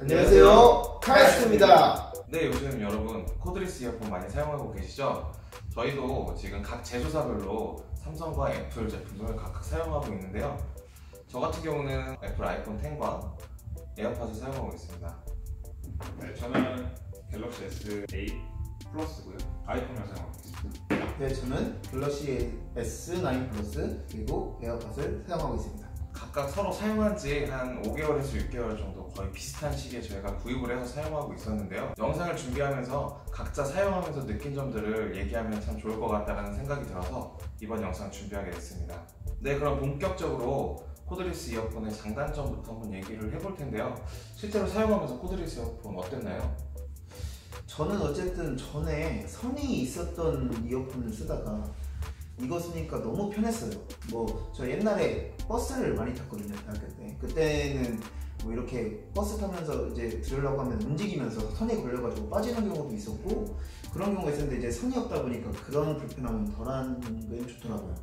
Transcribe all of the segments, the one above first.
안녕하세요 카이스트입니다 네, 요즘 여러분 코드리스 이어폰 많이 사용하고 계시죠? 저희도 지금 각 제조사별로 삼성과 애플 제품을 각각 사용하고 있는데요. 저 같은 경우는 애플 아이폰 10과 에어팟을 사용하고 있습니다. 네, 저는 갤럭시 S8 플러스고요. 아이폰을 사용하고 있습니다. 네 저는 갤럭시 S9 플러스 그리고 에어팟을 사용하고 있습니다 각각 서로 사용한 지 한 5개월에서 6개월 정도 거의 비슷한 시기에 저희가 구입을 해서 사용하고 있었는데요. 영상을 준비하면서 각자 사용하면서 느낀 점들을 얘기하면 참 좋을 것 같다는 생각이 들어서 이번 영상 준비하게 됐습니다. 네, 그럼 본격적으로 코드리스 이어폰의 장단점부터 한번 얘기를 해볼 텐데요. 실제로 사용하면서 코드리스 이어폰 어땠나요? 저는 어쨌든 전에 선이 있었던 이어폰을 쓰다가 이거 쓰니까 너무 편했어요. 뭐 저 옛날에 버스를 많이 탔거든요 대학교 때. 그때는 뭐 이렇게 버스 타면서 이제 들으려고 하면 움직이면서 선이 걸려가지고 빠지는 경우도 있었고 그런 경우가 있었는데 이제 선이 없다 보니까 그런 불편함은 덜한 게 좋더라고요.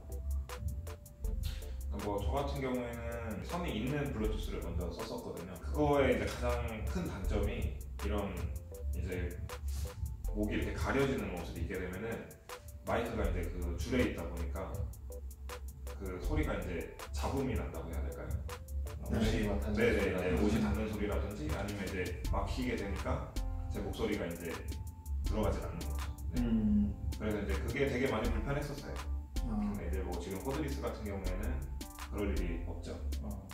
뭐 저 같은 경우에는 선이 있는 블루투스를 먼저 썼었거든요. 그거의 이제 가장 큰 단점이 이런 이제 목이 이렇게 가려지는 옷을 입게 되면은 마이크가 이제 그 줄에 있다 보니까 그 소리가 이제 잡음이 난다고 해야 될까요? 네. 옷이 막 단전 네네네 소리라든지. 옷이 닿는 소리라든지 아니면 이제 막히게 되니까 제 목소리가 이제 들어가질 않는 거죠. 네. 음... 그래서 이제 그게 되게 많이 불편했었어요. 아, 근데 이제 뭐 지금 코드리스 같은 경우에는 그럴 일이 없죠. 어.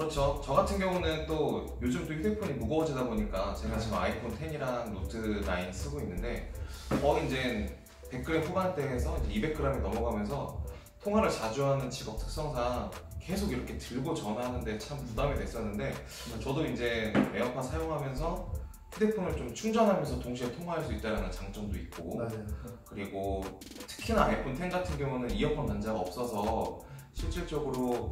그렇죠. 저 같은 경우는 또 요즘 또 휴대폰이 무거워지다 보니까 제가 지금 아이폰 10이랑 노트 9 쓰고 있는데 거의 이제 100g 후반대에서 이제 200g이 넘어가면서 통화를 자주 하는 직업 특성상 계속 이렇게 들고 전화하는데 참 부담이 됐었는데 저도 이제 에어팟 사용하면서 휴대폰을 좀 충전하면서 동시에 통화할 수 있다는 장점도 있고 맞아요 그리고 특히나 아이폰 10 같은 경우는 이어폰 단자가 없어서 실질적으로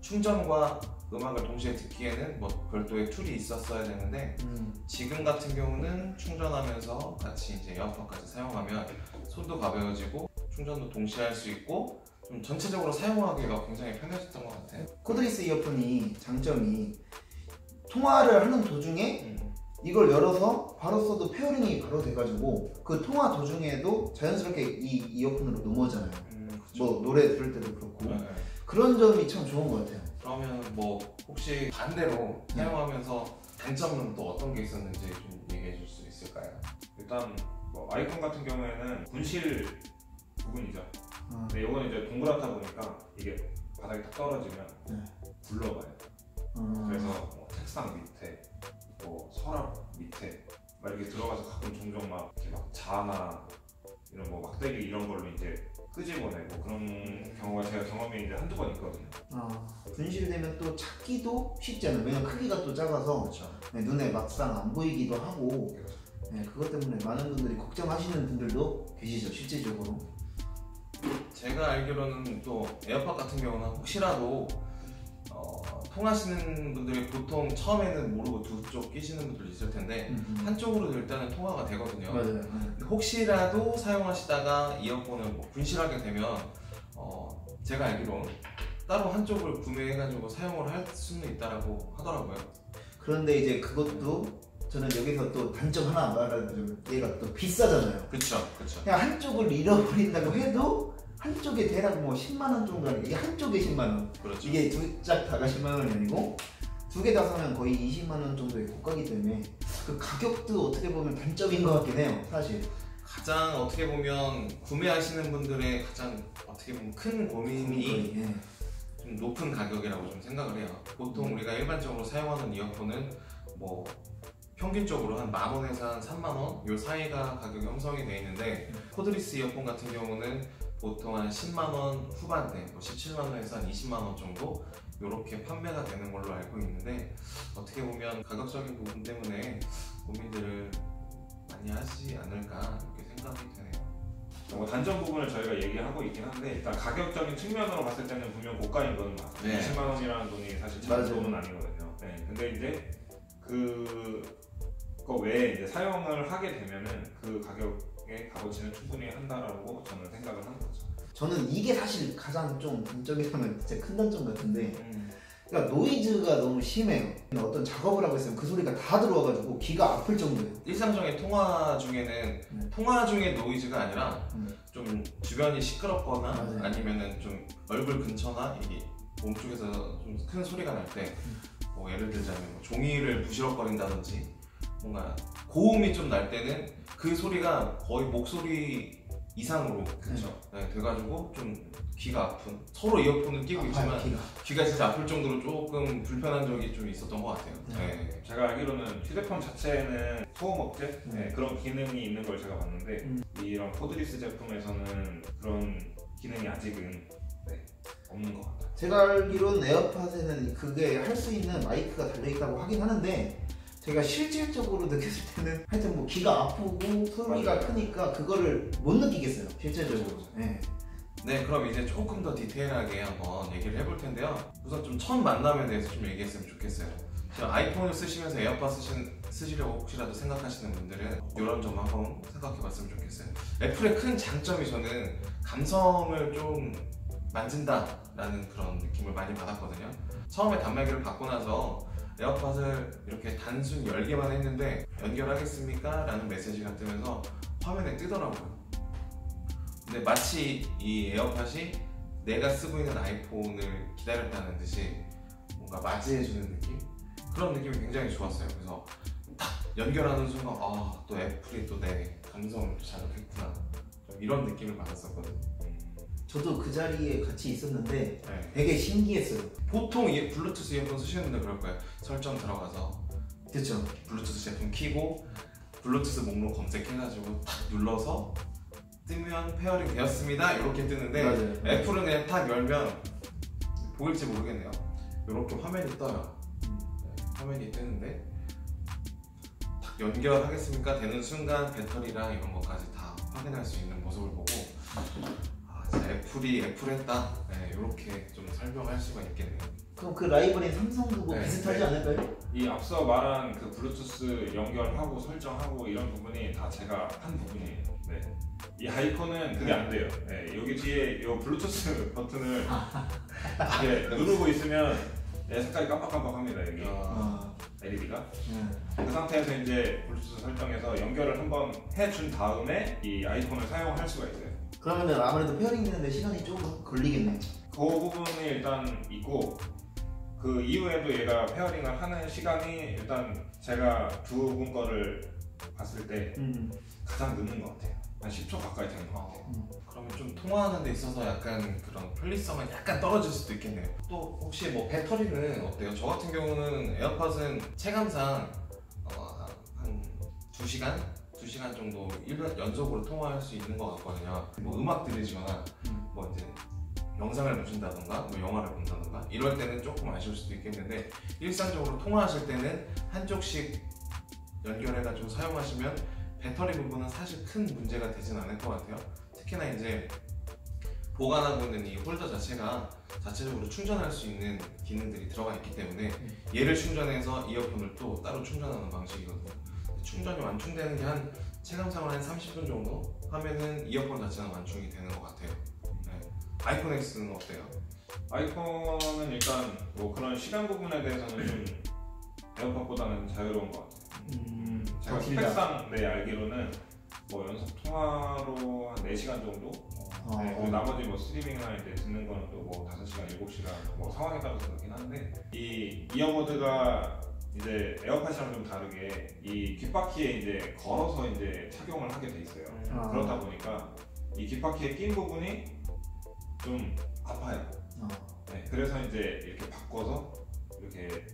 충전과 음악을 동시에 듣기에는 뭐 별도의 툴이 있었어야 되는데 음, 지금 같은 경우는 충전하면서 같이 이제 에어팟까지 사용하면 손도 가벼워지고 충전도 동시에 할 수 있고 좀 전체적으로 사용하기가 굉장히 편해졌던 것 같아요. 코드리스 이어폰이 장점이 통화를 하는 도중에 음. 이걸 열어서 바로 써도 페어링이 바로 돼가지고 그 통화 도중에도 자연스럽게 이 이어폰으로 넘어오잖아요. 음. 뭐 노래 들을 때도 그렇고 네, 네. 그런 점이 참 좋은 것 같아요. 그러면 뭐 혹시 반대로 사용하면서 단점은 또 어떤 게 있었는지 좀 얘기해 줄 수 있을까요? 일단 뭐 아이폰 같은 경우에는 분실 부분이죠. 어, 근데 이거는 이제 동그랗다 보니까 이게 바닥에 딱 떨어지면 네. 굴러가요. 어, 그래서 뭐 책상 밑에, 뭐 서랍 밑에 막 이렇게 들어가서 가끔 종종 막 이렇게 막 자나 이런 뭐 막대기 이런 걸로 이제 끄집어내고 그런 경우가 제가 경험이 이제 한두 번 있거든요. 어, 분실되면 또 찾기도 쉽지 않아요. 왜냐면 크기가 또 작아서 그렇죠. 네, 눈에 막상 안 보이기도 하고 네, 그것 때문에 많은 분들이 걱정하시는 분들도 계시죠 실질적으로. 제가 알기로는 또 에어팟 같은 경우는 혹시라도 어, 통하시는 분들이 보통 처음에는 모르고 두 쪽 끼시는 분들 있을 텐데 한쪽으로 일단은 통화가 되거든요. 맞아요. 혹시라도 사용하시다가 이어폰을 뭐 분실하게 되면 어, 제가 알기로 따로 한쪽을 구매해가지고 사용을 할 수는 있다라고 하더라고요. 그런데 이제 그것도 저는 여기서 또 단점 하나 말하자면 얘가 또 비싸잖아요. 그렇죠, 그렇죠. 그냥 한쪽을 잃어버린다고 해도 한쪽에 대략 뭐 10만 원 정도 하는 이게 한쪽에 10만 원. 그렇죠. 이게 두 짝 다가 10만 원이 아니고 두 개 다 사면 거의 20만 원 정도의 고가기 때문에 그 가격도 어떻게 보면 단점인 것 같긴 해요. 사실. 가장 어떻게 보면 구매하시는 분들의 가장 어떻게 보면 큰 고민이 예. 좀 높은 가격이라고 좀 생각을 해요. 보통 우리가 일반적으로 사용하는 이어폰은 뭐 평균적으로 한 만 원에서 한 3만 원 요 사이가 가격이 형성이 돼 있는데 코드리스 이어폰 같은 경우는 보통 한 10만 원 후반대, 뭐 17만 원에서 한 20만 원 정도 이렇게 판매가 되는 걸로 알고 있는데 어떻게 보면 가격적인 부분 때문에 고민들을 많이 하지 않을까 이렇게 생각이 되네요. 뭐 단점 부분을 저희가 얘기하고 있긴 한데 일단 가격적인 측면으로 봤을 때는 분명 고가인 거는 맞아요. 네. 20만 원이라는 돈이 사실 맞아요. 작은 돈은 아니거든요. 네. 근데 이제 그거 외에 이제 사용을 하게 되면은 그 가격의 값어치는 충분히 한다라고 저는 생각을 하는 거죠. 저는 이게 사실 가장 좀 단점이라면 진짜 큰 단점 같은데 음. 그러니까 노이즈가 너무 심해요. 어떤 작업을 하고 있으면 그 소리가 다 들어와가지고 귀가 아플 정도예요. 일상적인 통화 중에는 음. 통화 중에 노이즈가 아니라 음. 좀 주변이 시끄럽거나 맞아요. 아니면은 좀 얼굴 근처나 이 몸 쪽에서 좀 큰 소리가 날 때 뭐 예를 들자면 뭐 종이를 부시럭거린다든지 뭔가 고음이 좀 날 때는 그 소리가 거의 목소리 이상으로 그렇죠. 네, 돼가지고 좀 귀가 아픈 서로 이어폰을 끼고 있지만 아파요, 귀가. 귀가 진짜 아플 정도로 조금 불편한 적이 좀 있었던 것 같아요. 네. 네. 제가 알기로는 휴대폰 자체에는 소음 억제 음. 네, 그런 기능이 있는 걸 제가 봤는데 음. 이런 코드리스 제품에서는 그런 기능이 아직은 네, 없는 것 같아요. 제가 알기로는 에어팟에는 그게 할 수 있는 마이크가 달려있다고 하긴 하는데 제가 실질적으로 느꼈을 때는 하여튼 뭐 귀가 아프고 소리가. 크니까 그거를 못 느끼겠어요 실질적으로 그렇죠. 네. 네, 그럼 이제 조금 더 디테일하게 한번 얘기를 해볼 텐데요. 우선 좀 첫 만남에 대해서 좀 얘기했으면 좋겠어요. 지금 아이폰을 쓰시면서 에어팟 쓰신, 쓰시려고 혹시라도 생각하시는 분들은 이런 점 한번 생각해봤으면 좋겠어요. 애플의 큰 장점이 저는 감성을 좀 만진다라는 그런 느낌을 많이 받았거든요. 처음에 단말기를 받고 나서 에어팟을 이렇게 단순히 열기만 했는데 연결하겠습니까? 라는 메시지가 뜨면서 화면에 뜨더라고요. 근데 마치 이 에어팟이 내가 쓰고 있는 아이폰을 기다렸다는 듯이 뭔가 맞이해주는 느낌? 그런 느낌이 굉장히 좋았어요. 그래서 딱 연결하는 순간 아, 또 애플이 또 내 감성을 또 자극했구나. 좀 이런 느낌을 받았었거든요. 저도 그 자리에 같이 있었는데 네. 되게 신기했어요 보통 이 블루투스 이어폰 쓰시는 분들 그럴 거예요. 설정 들어가서 그쵸? 블루투스 제품 키고 블루투스 목록 검색해가지고 탁 눌러서 뜨면 페어링 되었습니다. 이렇게 뜨는데 맞아요 애플은 그냥 딱 열면 보일지 모르겠네요. 이렇게 화면이 떠요. 음. 네, 화면이 뜨는데 딱 연결하겠습니까? 되는 순간 배터리랑 이런 것까지 다 확인할 수 있는 모습을 보고 아 진짜 애플이 애플했다. 네, 이렇게 좀 설명할 수가 있겠네요. 그럼 그 라이벌인 삼성도 뭐 네, 비슷하지 네. 않을까요? 이 앞서 말한 그 블루투스 연결하고 설정하고 이런 부분이 다 제가 한 부분이에요. 네. 이 아이폰은 그게 안 돼요. 네, 여기 뒤에 이 블루투스 버튼을 이렇게 누르고 있으면 내 색깔이 깜빡깜빡합니다 여기 아, LED가. 네. 그 상태에서 이제 블루투스 설정해서 연결을 한번 해준 다음에 이 아이폰을 사용할 수가 있어요. 그러면은 아무래도 페어링 되는데 시간이 좀 걸리겠네 그 부분이 일단 있고 그 이후에도 얘가 페어링을 하는 시간이 일단 제가 두 분 거를 봤을 때 음. 가장 늦는 것 같아요. 한 10초 가까이 되는 것 같아요. 그러면 좀 통화하는 데 있어서 약간 그런 편리성은 약간 떨어질 수도 있겠네요. 또 혹시 뭐 배터리는 어때요? 저 같은 경우는 에어팟은 체감상 어, 한 2시간? 2시간 정도 일반 연속으로 통화할 수 있는 것 같거든요. 뭐 음악 들으시거나 음. 뭐 이제 영상을 보신다던가 뭐 영화를 본다던가 이럴 때는 조금 아쉬울 수도 있겠는데 일상적으로 통화하실 때는 한쪽씩 연결해가지고 사용하시면 배터리 부분은 사실 큰 문제가 되진 않을 것 같아요. 특히나 이제 보관하고 있는 이 홀더 자체가 자체적으로 충전할 수 있는 기능들이 들어가 있기 때문에 얘를 충전해서 이어폰을 또 따로 충전하는 방식이거든요. 충전이 완충되는 게 한 체감상으로 한 30분 정도 하면은 이어폰 자체는 완충이 되는 것 같아요. 네. 아이폰 X는 어때요? 아이폰은 일단 뭐 그런 시간 부분에 대해서는 좀 에어팟보다는 자유로운 것 같아요. 음. 제가 더 길다. 스펙상 네 알기로는 뭐 연속 통화로 한 4시간 정도? 어. 네, 그리고 나머지 뭐 스트리밍이나 이제 듣는 거는 또 뭐 5시간, 7시간 뭐 상황에 따라서 그렇긴 한데 이 이어버드가 이제 에어팟이랑 좀 다르게 이 귓바퀴에 이제 걸어서 이제 착용을 하게 돼 있어요. 아. 그렇다 보니까 이 귓바퀴에 낀 부분이 좀 아파요. 어. 네, 그래서 이제 이렇게 바꿔서 이렇게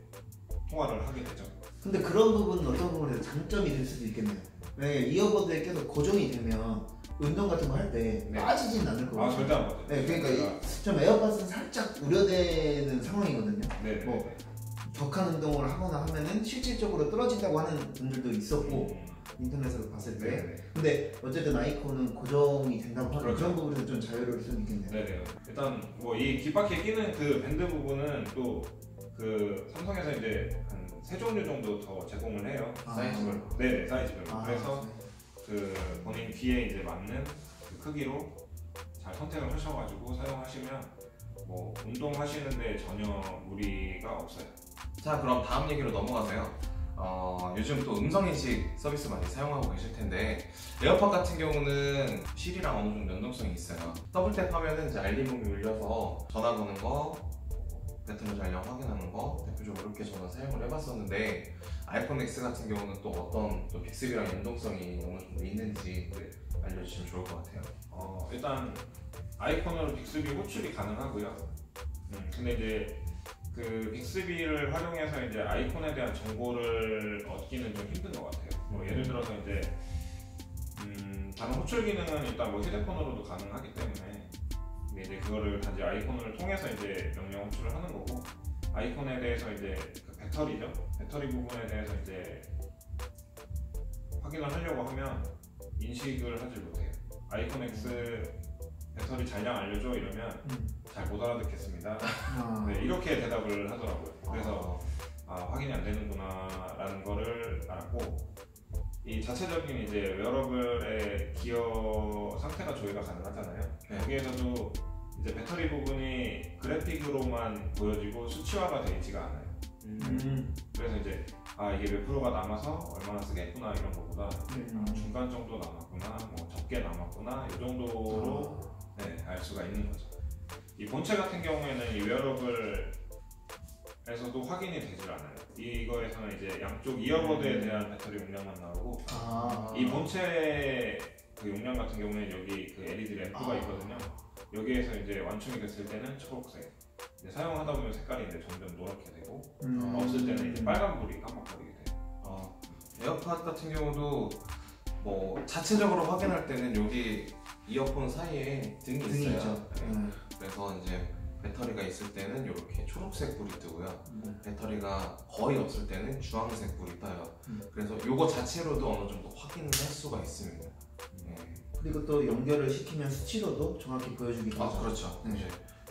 통화를 하게 되죠. 근데 그런 부분은 어떤 부분에서 장점이 될 수도 있겠네요. 왜 이어버드에 계속 고정이 되면 운동 같은 거 할때 네. 빠지진 않을 거고. 아 절대 안 맞아요. 네, 그러니까 좀 에어팟은 살짝 우려되는 상황이거든요. 네, 네, 뭐, 네. 격한 운동을 하거나 하면은 실질적으로 떨어진다고 하는 분들도 있었고 음, 인터넷에서 봤을 때. 네, 네. 근데 어쨌든 아이콘은 고정이 된다고 하는 그렇죠. 그런 부분에서 좀 자유로울 수는 있겠네요. 네네. 일단 뭐 이 귓바퀴에 끼는 그 밴드 부분은 또 그 삼성에서 이제 한 세 종류 정도 더 제공을 해요. 아. 사이즈별로. 네네 사이즈별로. 아, 그래서 그 본인 귀에 이제 맞는 그 크기로 잘 선택을 하셔가지고 사용하시면 뭐 운동하시는데 전혀 무리가 없어요. 자 그럼 다음 얘기로 넘어가세요. 어, 요즘 또 음성인식 서비스 많이 사용하고 계실 텐데 에어팟 같은 경우는 실이랑 어느 정도 연동성이 있어요. 더블탭 하면은 이제 알림음이 울려서 전화 거는 거, 배터리 잔량 확인하는 거 대표적으로 이렇게 저는 사용을 해봤었는데 아이폰 X 같은 경우는 또 어떤 또 빅스비랑 연동성이 어느 정도 있는지 알려주시면 좋을 것 같아요. 어, 일단 아이폰으로 빅스비 호출이 가능하고요. 음, 근데 이제 그 빅스비를 활용해서 이제 아이폰에 대한 정보를 얻기는 좀 힘든 것 같아요. 뭐 예를 들어서 이제 음, 다른 호출 기능은 일단 뭐 휴대폰으로도 가능하기 때문에 근데 이제 그거를 단지 아이폰을 통해서 이제 명령 호출을 하는 거고 아이폰에 대해서 이제 그 배터리죠. 배터리 부분에 대해서 이제 확인을 하려고 하면 인식을 하지 못해요. 아이폰 X 배터리 잔량 알려줘 이러면 음. 잘못 알아듣겠습니다. 아, 네, 이렇게 대답을 하더라고요. 그래서 어, 아, 확인이 안 되는구나라는 거를 알았고 이 자체적인 이제 웨어러블의 기어 상태가 조회가 가능하잖아요. 네. 여기에서도 이제 배터리 부분이 그래픽으로만 보여지고 수치화가 되어 있지가 않아요. 음, 음. 그래서 이제 아 이게 몇 프로가 남아서 얼마나 쓰겠구나 이런 거보다 음. 아, 중간 정도 남았구나, 뭐 적게 남았구나 이 정도로 네, 알 수가 있는 거죠. 이 본체 같은 경우에는 이 웨어러블에서도 확인이 되질 않아요. 이거에서는 이제 양쪽 이어버드에 대한 배터리 용량만 나오고 아, 이 본체 그 용량 같은 경우에는 여기 그 LED 램프가 아. 있거든요. 여기에서 이제 완충이 됐을 때는 초록색. 이제 사용하다 보면 색깔이 이제 점점 노랗게 되고 음. 없을 때는 이제 빨간불이 깜빡거리게 돼요. 어, 에어팟 같은 경우도 뭐 자체적으로 확인할 때는 여기 이어폰 사이에 등이, 등이 있어요. 있죠. 네. 음. 그래서 이제 배터리가 있을 때는 이렇게 초록색 불이 뜨고요. 음. 배터리가 거의 없을 때는 주황색 불이 떠요. 음. 그래서 이거 자체로도 어느 정도 확인을 할 수가 있습니다. 네. 그리고 또 연결을 시키면 수치로도 정확히 보여주기도 아 하죠. 그렇죠. 네. 이제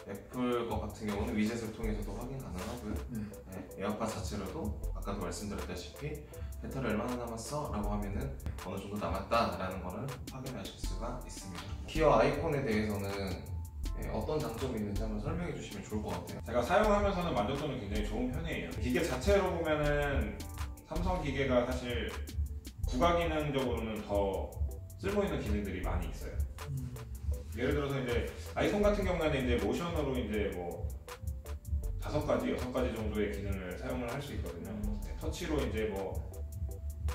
애플 거 같은 경우는 위젯을 통해서도 확인 가능하고요. 네. 네, 에어팟 자체로도 아까도 말씀드렸다시피 배터리 얼마나 남았어? 라고 하면은 어느 정도 남았다 라는 거를 확인하실 수가 있습니다 기어 아이콘에 대해서는 네, 어떤 장점이 있는지 한번 설명해 주시면 좋을 것 같아요 제가 사용하면서는 만족도는 굉장히 좋은 편이에요. 기계 자체로 보면은 삼성 기계가 사실 부가 기능적으로는 더 쓸모 있는 기능들이 많이 있어요. 음. 예를 들어서 이제 아이폰 같은 경우에는 이제 모션으로 이제 뭐 다섯 가지, 여섯 가지 정도의 기능을 사용을 할 수 있거든요. 네, 터치로 이제 뭐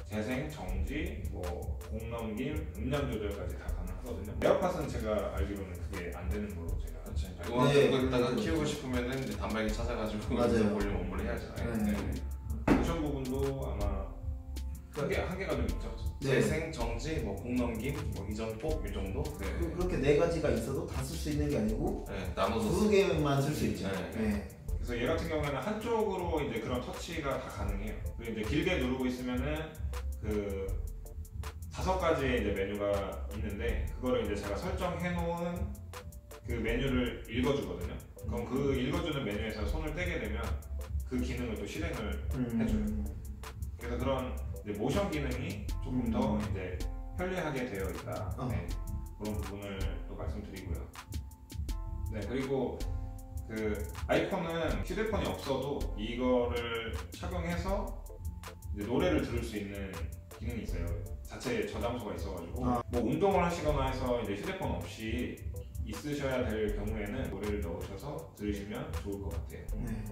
재생, 정지, 뭐 공넘김, 음량 조절까지 다 가능 하거든요. 에어팟은 제가 알기로는 그게 안 되는 걸로 제가 그렇죠 알고 이거 네, 듣고 있다가. 키우고 싶으면은 이제 단말기 찾아가지고 맞아요. 볼륨 업무를 해야죠 네. 네. 모션 부분도 아마 한계 한계가 좀 있죠. 네. 재생, 정지, 뭐 공넘김, 뭐 이전 뽑, 이 정도 그- 네. 그렇게 네 가지가 있어도 다 쓸 수 있는 게 아니고 네, 나눠서 두 개만 쓸 수 있죠. 네. 네. 그래서 얘 같은 경우에는 한쪽으로 이제 그런 터치가 다 가능해요. 그리고 이제 길게 누르고 있으면은 그 다섯 가지의 이제 메뉴가 있는데 그거를 이제 제가 설정해 놓은 그 메뉴를 읽어주거든요. 그럼 그 읽어주는 메뉴에서 손을 떼게 되면 그 기능을 또 실행을 음. 그래서 그런 모션 기능이 조금 더 음. 이제 편리하게 되어 있다. 어. 네, 그런 부분을 또 말씀드리고요. 네 그리고 그 아이폰은 휴대폰이 없어도 이거를 착용해서 노래를 들을 수 있는 기능이 있어요. 자체 저장소가 있어가지고 아. 뭐 운동을 하시거나 해서 이제 휴대폰 없이 있으셔야 될 경우에는 노래를 넣으셔서 들으시면 좋을 것 같아요. 네.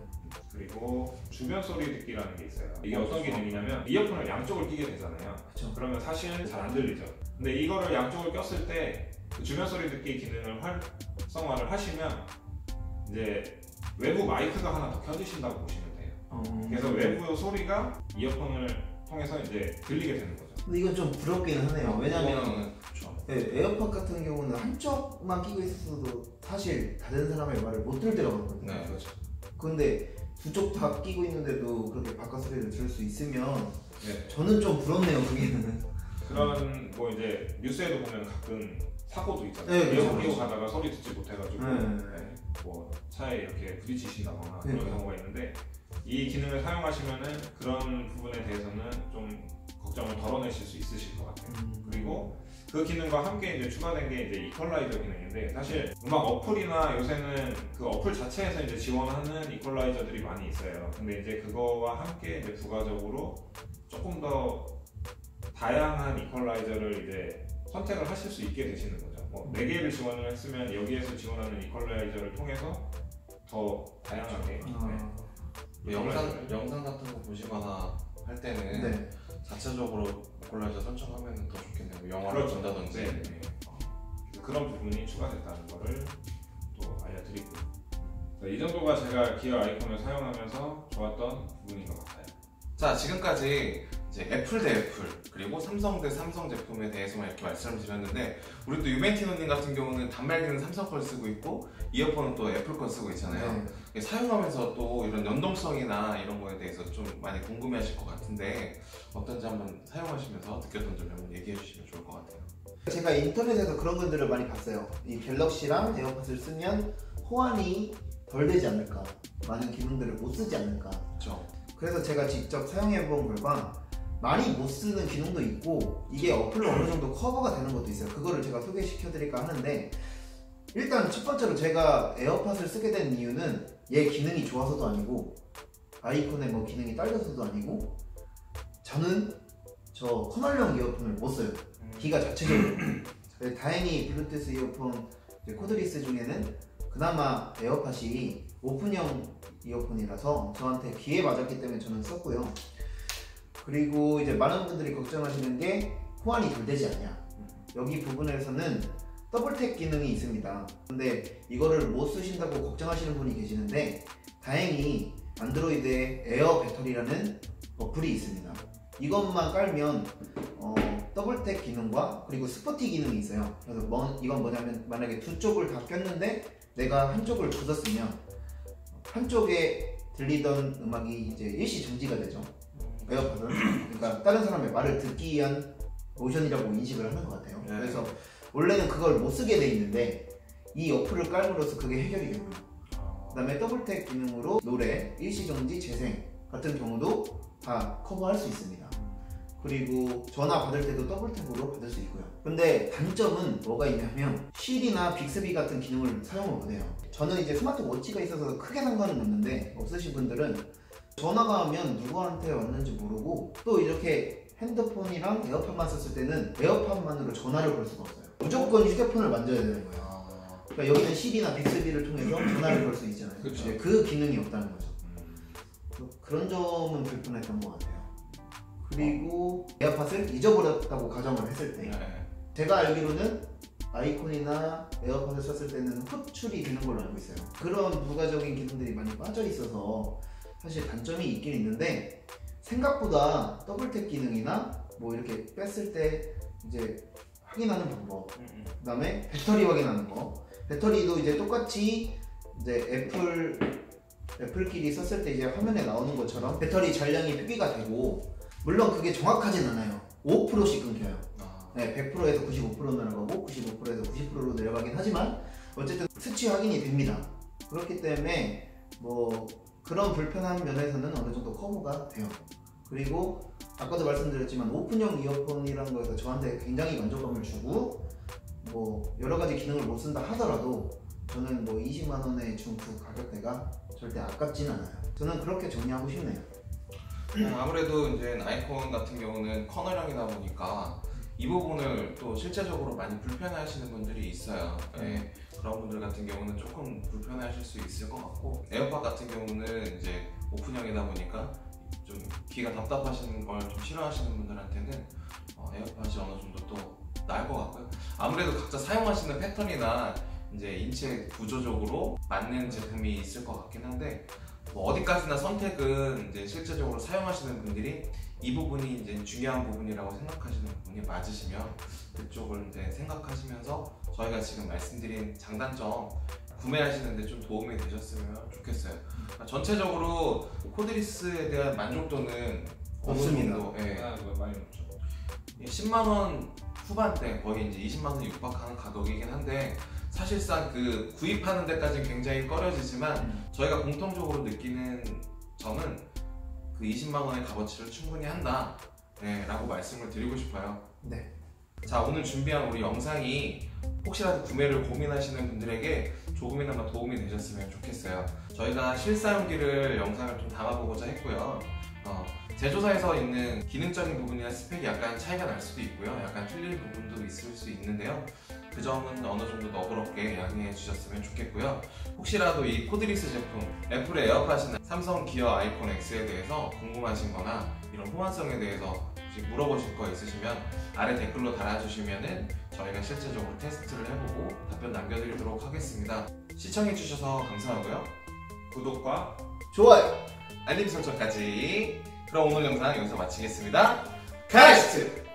그리고 주변 소리 듣기라는 게 있어요. 이게 어떤 기능이냐면 이어폰을 양쪽을 끼게 되잖아요. 그쵸. 그러면 사실 잘 안 들리죠. 근데 이거를 양쪽을 꼈을 때 그 주변 소리 듣기 기능을 활성화를 하시면 이제 외부 마이크가 하나 더 켜지신다고 보시면 돼요. 어. 그래서 외부 소리가 이어폰을 통해서 이제 들리게 되는 거죠. 근데 이건 좀 부럽기는 하네요. 왜냐면 이거는 그렇죠 네, 에어팟 같은 경우는 한쪽만 끼고 있어도 사실 다른 사람의 말을 못 들더라고요. 네 그렇죠 근데 두 쪽 다 끼고 있는데도 그렇게 바깥 소리를 들을 수 있으면 네. 저는 좀 부럽네요. 그게는. 그런 뭐 이제 뉴스에도 보면 가끔 사고도 있잖아요. 네, 그렇죠, 이어폰 끼고 그렇죠. 가다가 소리 듣지 못해가지고 네. 네, 뭐 차에 이렇게 부딪히신다거나 그런 그러니까요. 경우가 있는데 이 기능을 사용하시면은 그런 부분에 대해서는 좀 걱정을 덜어내실 수 있으실 것 같아요. 음. 그리고 그 기능과 함께 이제 추가된 게 이제 이퀄라이저 기능인데 사실 음악 어플이나 요새는 그 어플 자체에서 이제 지원하는 이퀄라이저들이 많이 있어요. 근데 이제 그거와 함께 이제 부가적으로 조금 더 다양한 이퀄라이저를 이제 선택을 하실 수 있게 되시는 거죠. 뭐 4개를 지원을 했으면 여기에서 지원하는 이퀄라이저를 통해서 더 다양하게 네. 아, 뭐 영상 영상 같은 거 보시거나 할 때는 네. 자체적으로 이퀄라이저 설정하면 더 좋겠네요. 뭐 영화를 그렇죠. 본다든지. 네, 네. 어, 그런 부분이 추가됐다는 거를 또 알려드리고 이 정도가 제가 기어 아이콘을 사용하면서 좋았던 부분인 것 같아요. 자 지금까지 이제 애플 대 애플 그리고 삼성 대 삼성 제품에 대해서만 이렇게 말씀을 드렸는데 우리 또 유멘티노님 같은 경우는 단말기는 삼성 걸 쓰고 있고 이어폰은 또 애플 걸 쓰고 있잖아요. 네. 사용하면서 또 이런 연동성이나 이런 거에 대해서 좀 많이 궁금해하실 것 같은데 어떤지 한번 사용하시면서 느꼈던 점 한번 얘기해 주시면 좋을 것 같아요. 제가 인터넷에서 그런 글들을 많이 봤어요. 이 갤럭시랑 에어팟을 쓰면 호환이 덜 되지 않을까, 많은 기능들을 못 쓰지 않을까. 그렇죠. 그래서 제가 직접 사용해 본 결과 많이 못 쓰는 기능도 있고 이게 어플로 어느 정도 커버가 되는 것도 있어요. 그거를 제가 소개시켜 드릴까 하는데 일단 첫 번째로 제가 에어팟을 쓰게 된 이유는 얘 기능이 좋아서도 아니고 아이콘에 뭐 기능이 딸려서도 아니고 저는 저 커널형 이어폰을 못 써요. 기가 자체적으로. 네, 다행히 블루투스 이어폰 코드리스 중에는 그나마 에어팟이 오픈형 이어폰이라서 저한테 귀에 맞았기 때문에 저는 썼고요. 그리고 이제 많은 분들이 걱정하시는 게 호환이 덜 되지 않냐. 여기 부분에서는 더블탭 기능이 있습니다. 근데 이거를 못 쓰신다고 걱정하시는 분이 계시는데 다행히 안드로이드에 에어 배터리라는 어플이 있습니다. 이것만 깔면 어, 더블탭 기능과 그리고 스포티 기능이 있어요. 그래서 뭐, 이건 뭐냐면 만약에 두 쪽을 다 꼈는데 내가 한쪽을 부쉈으면 한쪽에 들리던 음악이 이제 일시 정지가 되죠. 에어팟은 그러니까 다른 사람의 말을 듣기 위한 모션이라고 인식을 하는 것 같아요. 네. 그래서 원래는 그걸 못 쓰게 돼 있는데 이 어플을 깔므로써 그게 해결이 되고요. 그다음에 더블탭 기능으로 노래, 일시정지, 재생 같은 경우도 다 커버할 수 있습니다. 그리고 전화 받을 때도 더블탭으로 받을 수 있고요. 근데 단점은 뭐가 있냐면 실이나 빅스비 같은 기능을 사용을 못해요. 저는 이제 스마트 워치가 있어서 크게 상관은 없는데 없으신 분들은 전화가 오면 누구한테 왔는지 모르고 또 이렇게 핸드폰이랑 에어팟만 썼을 때는 에어팟만으로 전화를 걸 수가 없어요. 무조건 휴대폰을 만져야 되는 거예요. 아, 그러니까 여기는 실이나 빅스비를 통해서 전화를 걸 수 있잖아요. 그쵸. 그 기능이 없다는 거죠. 음, 그- 그런 점은 불편했던 것 같아요. 그리고 에어팟을 잊어버렸다고 가정을 했을 때 네. 제가 알기로는 아이콘이나 에어팟을 썼을 때는 호출이 되는 걸로 알고 있어요. 그런 부가적인 기능들이 많이 빠져 있어서 사실 단점이 있긴 있는데 생각보다 더블탭 기능이나 뭐 이렇게 뺐을 때 이제 확인하는 방법 음, 음. 그다음에 배터리 확인하는 거. 배터리도 이제 똑같이 이제 애플 애플끼리 썼을 때 이제 화면에 나오는 것처럼 배터리 잔량이 표기가 되고 물론 그게 정확하진 않아요. 5%씩 끊겨요. 아, 네, 100%에서 95% 내려가고 95%에서 90%로 내려가긴 하지만 어쨌든 수치 확인이 됩니다. 그렇기 때문에 뭐 그런 불편한 면에서는 어느 정도 커버가 돼요. 그리고 아까도 말씀드렸지만 오픈형 이어폰이라는 거에서 저한테 굉장히 만족감을 주고 뭐 여러 가지 기능을 못 쓴다 하더라도 저는 뭐 20만 원의 중쿠 가격대가 절대 아깝진 않아요. 저는 그렇게 정리하고 싶네요. 어, 아무래도 이제 아이콘 같은 경우는 커널형이다 보니까 이 부분을 또 실제적으로 많이 불편해하시는 분들이 있어요. 예, 그런 분들 같은 경우는 조금 불편해하실 수 있을 것 같고 에어팟 같은 경우는 이제 오픈형이다 보니까 좀 귀가 답답하시는 걸좀 싫어하시는 분들한테는 어, 에어팟이 어느 정도 또 나을 것 같고요. 아무래도 각자 사용하시는 패턴이나 이제 인체 구조적으로 맞는 제품이 있을 것 같긴 한데 뭐 어디까지나 선택은 이제 실제적으로 사용하시는 분들이 이 부분이 이제 중요한 부분이라고 생각하시는 부분이 맞으시면 그쪽을 이제 생각하시면서 저희가 지금 말씀드린 장단점 구매하시는데 좀 도움이 되셨으면 좋겠어요. 그러니까 전체적으로 코드리스에 대한 만족도는 어느 없습니다. 정도, 예, 아, 이거 많이 높죠. 10만 원 후반대 거의 이제 20만 원 육박하는 가격이긴 한데 사실상 그 구입하는 데까지는 굉장히 꺼려지지만 저희가 공통적으로 느끼는 점은 그 20만 원의 값어치를 충분히 한다 네, 라고 말씀을 드리고 싶어요 네. 자 오늘 준비한 우리 영상이 혹시라도 구매를 고민하시는 분들에게 조금이나마 도움이 되셨으면 좋겠어요. 저희가 실사용기를 영상을 좀 담아보고자 했고요. 어, 제조사에서 있는 기능적인 부분이나 스펙이 약간 차이가 날 수도 있고요. 약간 틀린 부분도 있을 수 있는데요. 그 점은 어느 정도 너그럽게 양해해 주셨으면 좋겠고요. 혹시라도 이 코드리스 제품, 애플의 에어팟이나 삼성 기어 아이폰 X에 대해서 궁금하신 거나 이런 호환성에 대해서 혹시 물어보실 거 있으시면 아래 댓글로 달아주시면은 저희가 실제적으로 테스트를 해보고 답변 남겨드리도록 하겠습니다. 시청해 주셔서 감사하고요. 구독과 좋아요. 알림 설정까지. 그럼 오늘 영상 여기서 마치겠습니다. 카이스트!